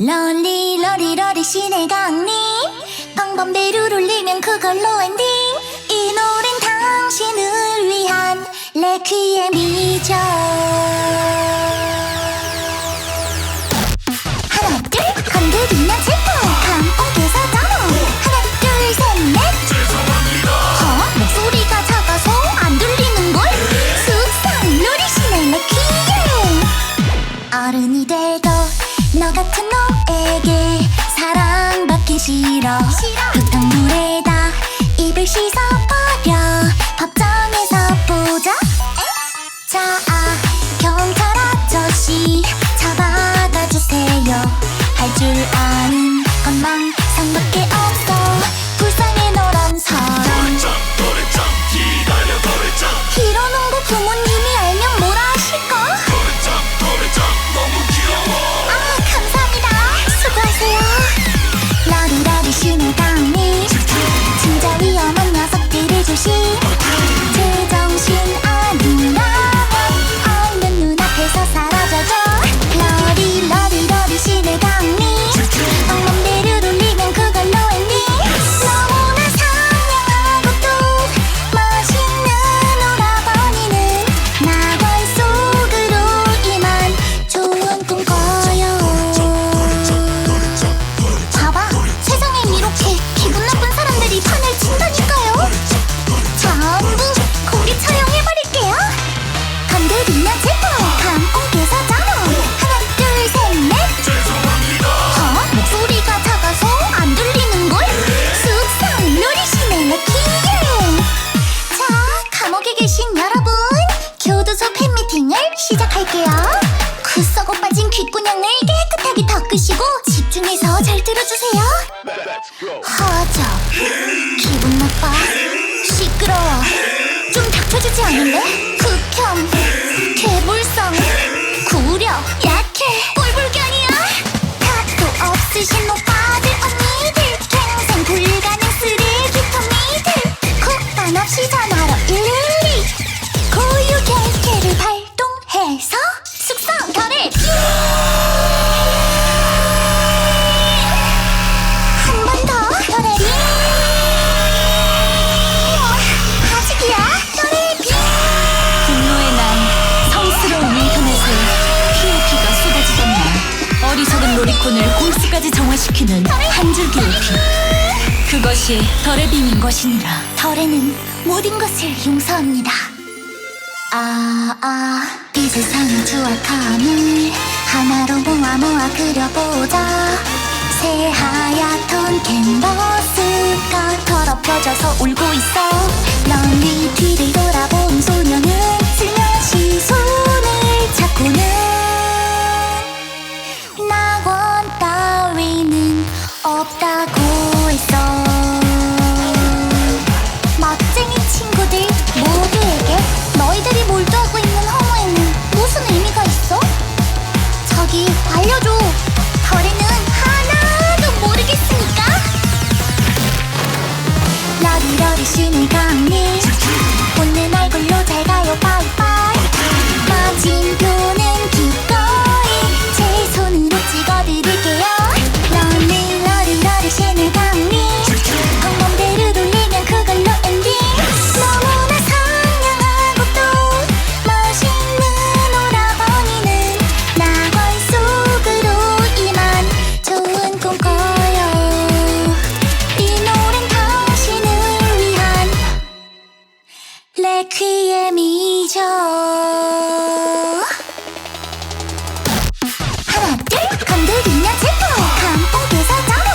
롤리 러리 러리 시내 강림 방범대를 울리면 그걸로 엔딩. 이 노래는 당신을 위한 레퀴엠이죠 사랑받기 싫어. 흙탕물에다. 입을 씻어버려 이렇게 기분 나쁜 사람들이 판을 친다니까요. 전부 고기 처형해버릴게요. 건드리면 체포 감옥에서 자몽 하나 둘 셋넷. 죄송합니다 어? 목소리가 작아서 안 들리는걸? 쑥상 놀이시네 레키엠 자 감옥에 계신 여러분 교도소 팬 미팅을 시작할게요. 그 썩어 빠진 귓구녕을 깨끗하게 닦으시고 집중해서 잘 들어주세요. 허접 기분 나빠. 시끄러워. 좀 닥쳐주지 않을래? 극혐. 개불성. 구려. 약해. 꼴불견이야. 탑도 없으신 오빠 로리콘을 홀수까지 정화시키는 한줄 POP 그것이 덜의 빔인 것이니라 덜에는 모든 것을 용서합니다. 아, 아, 이 세상의 추악함을 하나로 모아 모아 그려보자. 새하얗던 캔버스가 더럽혀져서 울고 있어. 레퀴엠이죠 하나 둘 건드리면 체포. 감옥에서 자몽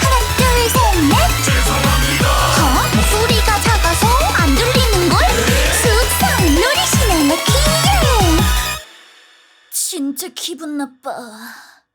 하나 둘셋넷. 죄송합니다. 어? 목소리가 작아서 안 들리는걸? 쑥상 놀이시네 레퀴엠 진짜 기분 나빠